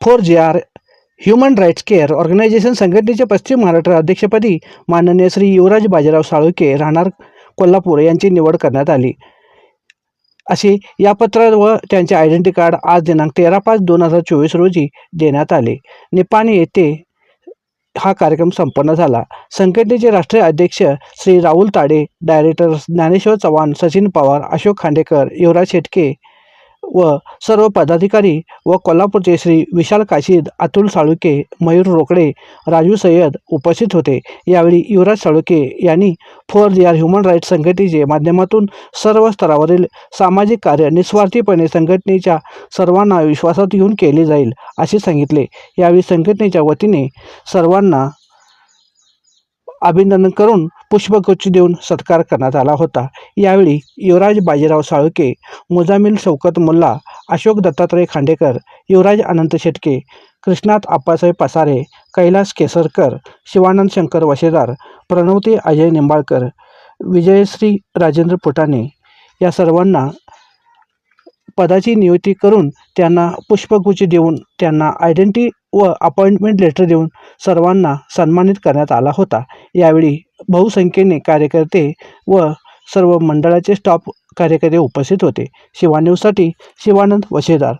Four J R human rights care organisation संघटनेचे पश्चिम महाराष्ट्र अध्यक्षपदी माननीय श्री युवराज बाजीराव साळुके राहणार कोल्हापूर यांची निवड करण्यात आली. असे या पत्रात व त्यांचे आयडेंटी कार्ड आज दिनांक तेरा पाच दोन हजार चोवीस रोजी देण्यात आले. निपाणी येथे हा कार्यक्रम संपन्न झाला. संघटनेचे राष्ट्रीय अध्यक्ष श्री राहुल ताडे डायरेक्टर ज्ञानेश्वर चव्हाण सचिन पवार अशोक खांडेकर युवराज शेटके व सर्व पदाधिकारी व कोल्हापूरचे श्री विशाल काशीद अतुल साळुके मयूर रोकडे राजू सय्यद उपस्थित होते. यावेळी युवराज साळुके यांनी four G R human rights संघटनेचे माध्यमातून सर्व स्तरावरील सामाजिक कार्य निस्वार्थीपणे संघटनेच्या सर्वांना विश्वासात घेऊन केले जाईल असे सांगितले. यावेळी संघटनेच्या वतीने सर्वांना अभिनंदन करून पुष्पगुच्छ देऊन सत्कार करण्यात आला होता. यावेळी युवराज बाजीराव साळुके मुजामिल शौकत मुल्ला अशोक दत्तात्रय खांडेकर युवराज अनंत शेटके कृष्णात आप्पासाहेब पसारे कैलास केसरकर शिवानंद शंकर वशेदार प्रणवती अजय निंबाळकर विजयश्री राजेंद्र फुटाणे या सर्वांना पदाची नियुक्ती करून त्यांना पुष्पगुच्छ देऊन त्यांना आयडेंटी व अपॉइंटमेंट लेटर देऊन सर्वांना सन्मानित करण्यात आला होता. यावेळी बहुसंख्येने कार्यकर्ते व सर्व मंडळाचे स्टाफ कार्यकर्ते उपस्थित होते. शिवा न्यूजसाठी शिवानंद वशेदार.